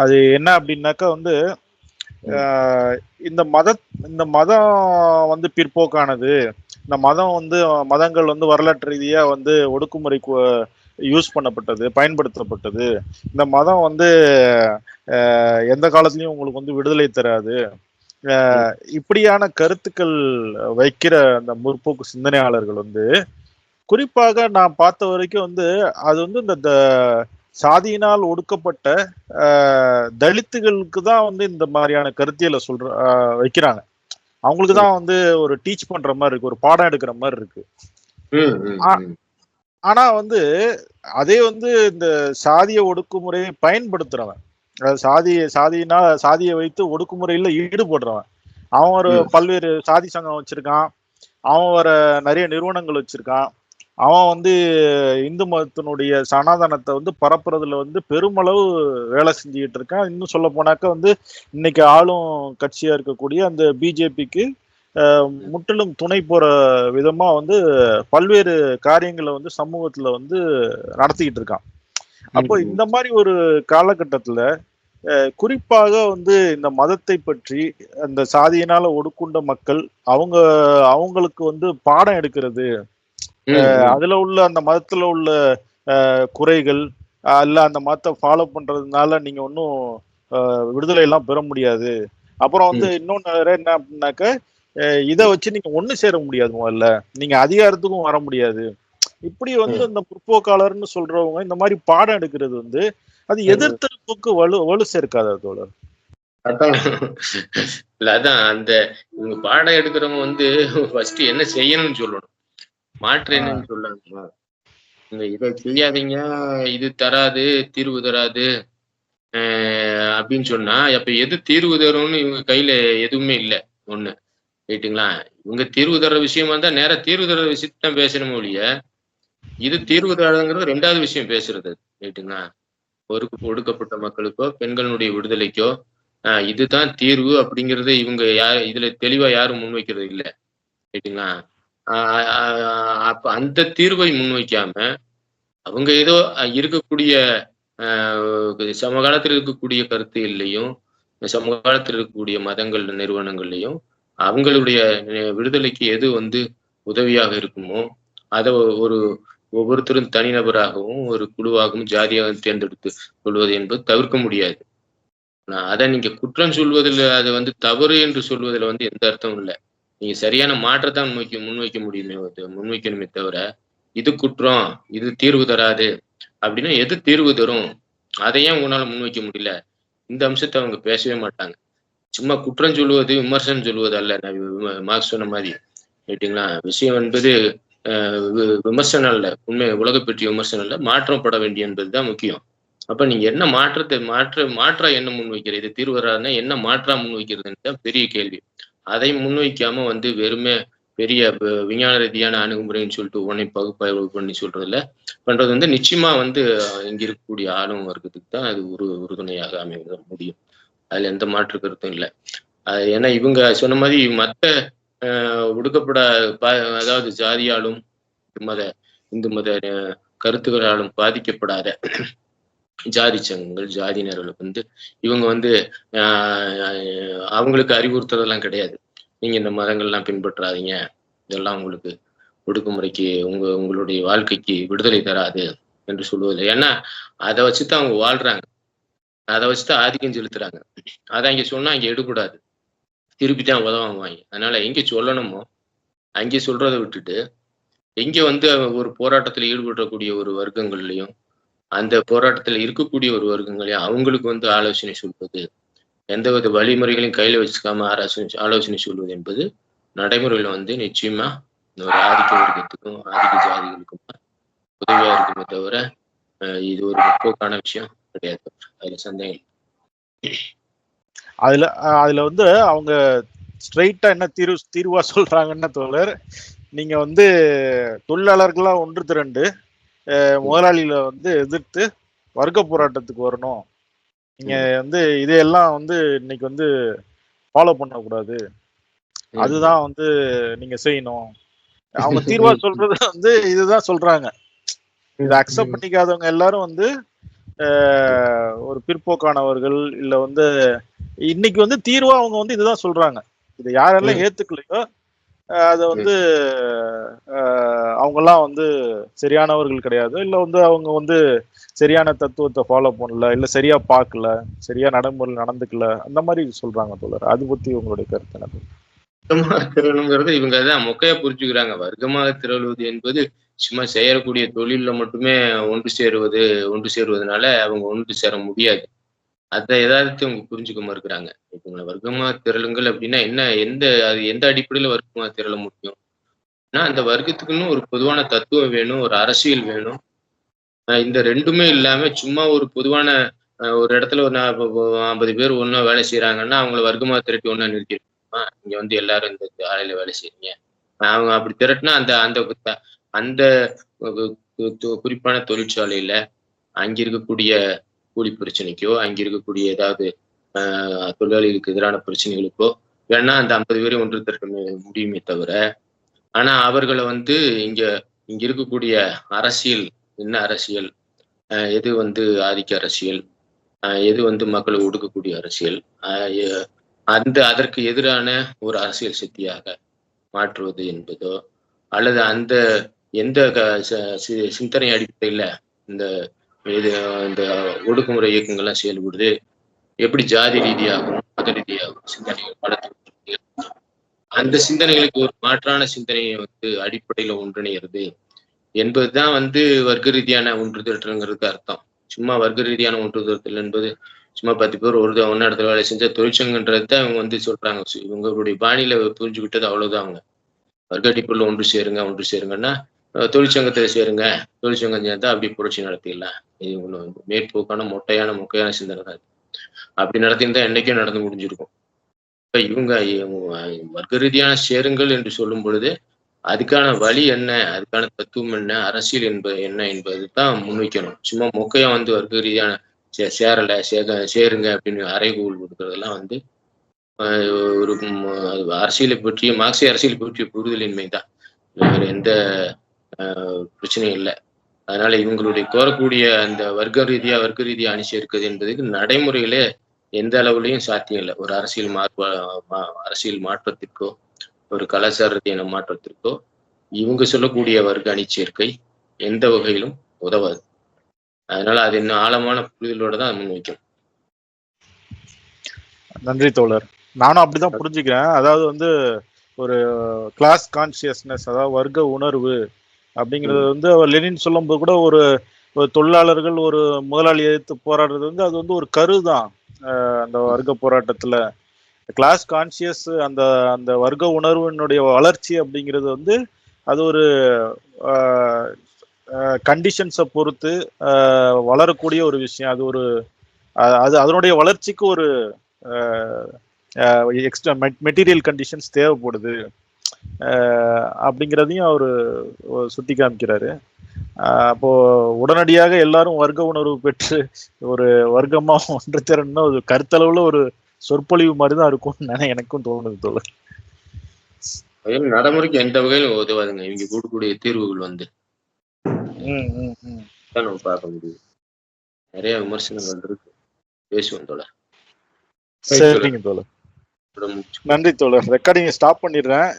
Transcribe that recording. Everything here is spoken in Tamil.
அது என்ன அப்படின்னாக்கா வந்து இந்த மத இந்த மதம் வந்து பிற்போக்கானது. இந்த மதம் வந்து மதங்கள் வந்து வரலாற்று ரீதியா வந்து ஒடுக்குமுறை யூஸ் பண்ணப்பட்டது பயன்படுத்தப்பட்டது. இந்த மதம் வந்து எந்த காலத்துலயும் உங்களுக்கு வந்து விடுதலை தராது. இப்படியான கருத்துக்கள் வைக்கிற அந்த முற்போக்கு சிந்தனையாளர்கள் வந்து குறிப்பாக நான் பார்த்த வரைக்கும் வந்து அது வந்து இந்த சாதியினால் ஒடுக்கப்பட்ட ஆஹ், தலித்துகளுக்கு தான் வந்து இந்த மாதிரியான கருத்தியலை சொல்ற வைக்கிறாங்க. அவங்களுக்கு தான் வந்து ஒரு டீச் பண்ற மாதிரி இருக்கு ஒரு பாடம் எடுக்கிற மாதிரி இருக்கு. ஆனா வந்து அதே வந்து இந்த சாதிய ஒடுக்குமுறையை பயன்படுத்துறவன். அதாவது சாதி சாதியினா சாதியை வைத்து ஒடுக்குமுறையில ஈடுபடுறவன். அவன் ஒரு. பல்வேறு சாதி சங்கம் வச்சிருக்கான். அவன் வர நிறைய நிறுவனங்கள் வச்சிருக்கான். அவன் வந்து இந்து மதத்தினுடைய சனாதனத்தை வந்து பரப்புறதுல வந்து பெருமளவு வேலை செஞ்சுக்கிட்டு இருக்கான் இன்னும் சொல்ல போனாக்க வந்து இன்னைக்கு ஆளும் கட்சியா இருக்கக்கூடிய அந்த பிஜேபிக்கு முற்றிலும் துணை போற விதமா வந்து பல்வேறு காரியங்களை வந்து சமூகத்துல வந்து நடத்திக்கிட்டு இருக்கான் அப்போ. இந்த மாதிரி ஒரு காலகட்டத்துல குறிப்பாக வந்து இந்த மதத்தை பற்றி அந்த சாதியினால ஒடுக்குண்ட மக்கள் அவங்க அவங்களுக்கு வந்து பாடம் எடுக்கிறது. அதுல உள்ள அந்த மதத்துல உள்ள குறைகள் அஹ், இல்ல அந்த மதத்தை ஃபாலோ பண்றதுனால நீங்க ஒன்றும் விடுதலை எல்லாம் பெற முடியாது. அப்புறம் வந்து இன்னொன்னு என்ன அப்படின்னாக்க இதை வச்சு நீங்க ஒண்ணு சேர முடியாது முதல்ல. நீங்க அதிகாரத்துக்கும் வர முடியாது. இப்படி வந்து இந்த முற்போக்காளர்னு சொல்றவங்க இந்த மாதிரி பாடம் எடுக்கிறது வந்து அது எதிர்த்தரப்புக்கு வலு வலு சேர்க்காத தோழர்? அதான். இல்ல அதான் அந்த பாடம் எடுக்கிறவங்க வந்து ஃபர்ஸ்ட் என்ன செய்யணும்னு சொல்லணும். மாற்று என்னன்னு சொல்லணும் இந்த இதை செய்யாதீங்க இது தராது தீர்வு தராது அப்படின்னு சொன்னா அப்ப எது தீர்வு தரும்னு இவங்க கையில எதுவுமே இல்லை ஒண்ணு. ரைட்டுங்களா இவங்க தீர்வு தர்ற விஷயமா இருந்தா நேரா தீர்வு தர்ற விஷயத்தை தான் பேசணுமோ ஒழிய இது தீர்வு தராதுங்கிறது ரெண்டாவது விஷயம் பேசுறது ரைட்டுங்களா ஒரு ஒடுக்கப்பட்ட மக்களுக்கோ பெண்களுடைய விடுதலைக்கோ இதுதான் தீர்வு அப்படிங்கறது இவங்க யார் இதுல தெளிவா யாரும் முன்வைக்கிறது இல்ல ரைட்டுங்களா அப்ப அந்த தீர்வை முன்வைக்காம அவங்க ஏதோ இருக்கக்கூடிய ஆஹ் சமகாலத்தில் இருக்கக்கூடிய கருத்துகள்லையும் சமகாலத்தில் இருக்கக்கூடிய மதங்கள் நிறுவனங்கள்லையும் அவங்களுடைய விடுதலைக்கு எது வந்து உதவியாக இருக்குமோ அதை ஒரு ஒவ்வொருத்தரும் தனிநபராகவும் ஒரு குழுவாகவும் ஜாதியாகவும் தேர்ந்தெடுத்து கொள்வது என்பது தவிர்க்க முடியாது. அதை நீங்க குற்றம் சொல்வதில் அது வந்து தவறு என்று சொல்வதில் வந்து எந்த அர்த்தமும் இல்லை. நீங்க சரியான மாற்றத்தை முன்வைக்க முன்வைக்க முடியுமே முன்வைக்கணுமே தவிர இது குற்றம் இது தீர்வு தராது அப்படின்னா எது தீர்வு தரும்? அதையே உங்களால முன்வைக்க முடியல? இந்த அம்சத்தை அவங்க பேசவே மாட்டாங்க. சும்மா குற்றம் சொல்லுவது விமர்சனம் சொல்லுவது அல்ல மார்க் சொன்ன மாதிரி. ரைட்டுங்களா விஷயம் என்பது விமர்சனம் அல்ல. உண்மை உலக பற்றிய விமர்சனம் அல்ல. மாற்றம் பட வேண்டிய என்பதுதான் முக்கியம். அப்ப நீங்க என்ன மாற்றத்தை மாற்ற மாற்ற என்ன முன்வைக்கிறது தீர்வு வராதுன்னா என்ன மாற்றா முன்வைக்கிறதுன்னு தான் பெரிய கேள்வி. அதை முன்வைக்காம வந்து வெறுமே பெரிய விஞ்ஞான ரீதியான அணுகுமுறைன்னு சொல்லிட்டு உடனே பகுப்பாய்வு பண்ணி சொல்றதுல பண்றது வந்து நிச்சயமா வந்து இங்க இருக்கக்கூடிய ஆளும் வர்க்கத்துக்கு தான் அது ஒரு உறுதுணையாக அமைய முடியும். அதுல எந்த மாற்று கருத்தும் இல்லை. ஏன்னா இவங்க சொன்ன மாதிரி மத்த ஒடுக்கப்பட பா- அதாவது ஜாதியாலும் மத இந்து மத கருத்துகளாலும் கருத்துக்களாலும் பாதிக்கப்படாத ஜாதி சங்கங்கள் ஜாதியினர்களுக்கு வந்து இவங்க வந்து அவங்களுக்கு அறிவுறுத்துறதெல்லாம் கிடையாது. நீங்க இந்த மதங்கள்லாம் பின்பற்றாதீங்க. இதெல்லாம் உங்களுக்கு ஒடுக்குமுறைக்கு உங்க உங்களுடைய வாழ்க்கைக்கு விடுதலை தராது என்று சொல்லுவதில்லை ஏன்னா அதை வச்சுதான் அவங்க வாழ்றாங்க. அதை வச்சுதான் ஆதிக்கம் செலுத்துறாங்க. அதை அங்கே சொன்னா இங்க எடுக்கூடாது திருப்பி தான் உதவாங்குவாங்க அதனால எங்க சொல்லணுமோ அங்கே சொல்றதை விட்டுட்டு எங்க வந்து ஒரு போராட்டத்தில் ஈடுபடக்கூடிய ஒரு வர்க்கங்கள்லையும் அந்த போராட்டத்தில் இருக்கக்கூடிய ஒரு வர்க்கங்களையும் அவங்களுக்கு வந்து ஆலோசனை சொல்வது எந்தவித வழிமுறைகளையும் கையில வச்சுக்காம ஆலோசனை ஆலோசனை சொல்வது என்பது நடைமுறையில வந்து நிச்சயமா ஒரு ஆதிக்க வர்க்கத்துக்கும் ஆதிக்க ஜாதிகளுக்கும் உதவியா இருக்குமே தவிர இது ஒரு முற்போக்கான விஷயம் கிடையாது. அதுல சந்தேகம் அதுல அதுல வந்து அவங்க ஸ்ட்ரைட்டா என்ன தீர்வு தீர்வா சொல்றாங்கன்னு தோழர் நீங்க வந்து தொழிலாளர்களா ஒன்று திரண்டு முதலாளிகளை வந்து எதிர்த்து வர்க்க போராட்டத்துக்கு வரணும். நீங்க வந்து இதையெல்லாம் வந்து இன்னைக்கு வந்து ஃபாலோ பண்ணக்கூடாது. அதுதான் வந்து நீங்க செய்யணும். அவங்க தீர்வா சொல்றது வந்து இதுதான் சொல்றாங்க. இதை அக்செப்ட் பண்ணிக்காதவங்க எல்லாரும் வந்து ஒரு பிற்போக்கானவர்கள் இல்ல வந்து இன்னைக்கு வந்து தீர்வா அவங்க வந்து இதுதான் சொல்றாங்க. இதை யாரெல்லாம் ஏத்துக்கலையோ அதை வந்து அவங்கெல்லாம் வந்து சரியானவர்கள் கிடையாது. இல்ல வந்து அவங்க வந்து சரியான தத்துவத்தை ஃபாலோ பண்ணல இல்ல சரியா பார்க்கல சரியா நடைமுறையில் நடந்துக்கல அந்த மாதிரி சொல்றாங்க தோழர். அது பத்தி உங்களுடைய கருத்து என்ன வர்க்கமாக திரளுங்கிறது இவங்க தான் மொக்கையா புரிஞ்சுக்கிறாங்க. வர்க்கமாக திரளுவது என்பது சும்மா செய்யக்கூடிய தொழில்ல மட்டுமே ஒன்று சேருவது ஒன்று சேருவதனால அவங்க ஒன்று சேர முடியாது. அதை ஏதாவது அவங்க புரிஞ்சுக்க மறுக்கிறாங்க இப்போ உங்களை வர்க்கமா திரளுங்கள் அப்படின்னா என்ன எந்த அது எந்த அடிப்படையில வர்க்கமா திரள முடியும்? ஆனா அந்த வர்க்கத்துக்குன்னு ஒரு பொதுவான தத்துவம் வேணும் ஒரு அரசியல் வேணும். இந்த ரெண்டுமே இல்லாம சும்மா ஒரு பொதுவான ஒரு இடத்துல ஒரு ஐம்பது பேர் ஒன்றா வேலை செய்யறாங்கன்னா அவங்கள வர்க்கமா திரட்டி ஒன்றா நிறுத்திருக்கோமா இங்க வந்து எல்லாரும் இந்த ஆலையில வேலை செய்றீங்க. அவங்க அப்படி திரட்டினா அந்த அந்த அந்த குறிப்பான தொழிற்சாலையில அங்க இருக்கக்கூடிய கூலி பிரச்சனைக்கோ அங்க இருக்கக்கூடிய ஏதாவது ஆஹ் தொழிலாளிகளுக்கு எதிரான பிரச்சனைகளுக்கோ வேணா அந்த ஐம்பது பேரையும் ஒன்று திரட்ட முடியுமே தவிர ஆனா அவர்களை வந்து இங்க இங்க இருக்கக்கூடிய அரசியல் என்ன அரசியல்? எது வந்து ஆதிக்க அரசியல்? எது வந்து மக்களை ஒடுக்கக்கூடிய அரசியல்? அந்த அதற்கு எதிரான ஒரு அரசியல் சக்தியாக மாற்றுவது என்பதோ அல்லது அந்த எந்த க- சி- சிந்தனை அடிப்படையில இந்த இது இந்த ஒடுக்குமுறை இயக்கங்கள்லாம் செயல்படுது. எப்படி ஜாதி ரீதியாகவும் மத ரீதியாகவும் சிந்தனைகள் வளர்த்து அந்த சிந்தனைகளுக்கு ஒரு மாற்றான சிந்தனையை வந்து அடிப்படையில ஒன்றிணைகிறது என்பதுதான் வந்து வர்க்க ரீதியான ஒன்று திரட்டலுங்கிறது அர்த்தம். சும்மா வர்க்க ரீதியான ஒன்று திரட்டல் என்பது சும்மா பத்து பேர் ஒரு ஒன்னு இடத்துல வேலை செஞ்ச தொழிற்சங்கன்றது தான் இவங்க வந்து சொல்றாங்க. இவங்களுடைய பாணியில புரிஞ்சுக்கிட்டது அவ்வளவுதான் அவங்க. வர்க்க அடிப்படையில் ஒன்று சேருங்க ஒன்று சேருங்கன்னா அஹ், தொழிற்சங்கத்துல சேருங்க தொழிற்சங்கம் சேர்ந்தா அப்படி புரட்சி நடத்திடலாம். இது ஒன்று மேற்போக்கான மொட்டையான மொக்கையான சிந்தனை தான் அப்படி நடத்தியிருந்தா என்னைக்கும் நடந்து முடிஞ்சிருக்கும். இப்ப இவங்க வர்க்க ரீதியான சேருங்கள் என்று சொல்லும் பொழுது அதுக்கான வழி என்ன அதுக்கான தத்துவம் என்ன அரசியல் என்பது என்ன என்பது தான் முன்வைக்கணும். சும்மா மொக்கையா வந்து வர்க்க ரீதியான சே- சேரல சேக சேருங்க அப்படின்னு அறைகூல் கொடுக்கறதெல்லாம் வந்து ஆஹ் ஒரு அரசியலை பற்றிய மார்க்சிய அரசியலை பற்றிய புரிதலின்மை தான் வேறு எந்த பிரச்சனையும் இல்லை. அதனால இவங்களுடைய கோரக்கூடிய அந்த வர்க்க ரீதியா வர்க்க ரீதியா அணி இருக்குது என்பதுக்கு நடைமுறையிலே எந்த அளவுலையும் சாத்தியம் இல்லை. ஒரு அரசியல் மாற்ற மா- அரசியல் மாற்றத்திற்கோ ஒரு கலாச்சார ரீதியான மாற்றத்திற்கோ இவங்க சொல்லக்கூடிய வர்க்க அணி சேர்க்கை எந்த வகையிலும் உதவாது. அதனால அது இன்னும் ஆழமான புரிதலோட தான் முன்வைக்கும் நன்றி தோழர். நானும் அப்படிதான் புரிஞ்சுக்கிறேன். அதாவது வந்து ஒரு கிளாஸ் கான்சியஸ்னஸ் அதாவது வர்க்க உணர்வு அப்படிங்கிறது வந்து அவர் லெனின் சொல்லும்போது கூட ஒரு ஒரு தொழிலாளர்கள் ஒரு முதலாளி எதிர்த்து போராடுறது வந்து அது வந்து ஒரு கரு தான். அந்த வர்க்க போராட்டத்துல. கிளாஸ் கான்சியஸ் அந்த அந்த வர்க்க உணர்வினுடைய வளர்ச்சி அப்படிங்கிறது வந்து அது ஒரு கண்டிஷன்ஸை பொறுத்து வளரக்கூடிய ஒரு விஷயம். அது ஒரு அது அதனுடைய வளர்ச்சிக்கு ஒரு எக்ஸ்ட்ரா மெட்டீரியல் கண்டிஷன்ஸ் தேவைப்படுது. அப்படிங்கிறதையும் அவர் சுட்டி காமிக்கிறாரு. அப்போ உடனடியாக எல்லாரும் வர்க்க உணர்வு பெற்று ஒரு வர்க்கமா ஒன்று திறன்னா ஒரு கருத்தளவுல ஒரு சொற்பொழிவு மாதிரி தான் இருக்கும்னு நினை எனக்கும் தோணுது தோழர். நடைமுறைக்கு எந்த வகையிலும் உதவாதுங்க. இவங்க கொடுக்கக்கூடிய தீர்வுகள் வந்து. நம்ம பார்க்க முடியுது. நிறைய விமர்சனங்கள் இருக்கு. பேசுவோம் தோழர். சரிங்க தோழர். நன்றி தோழர். ரெக்கார்டிங் ஸ்டாப் பண்ணிடுறேன்.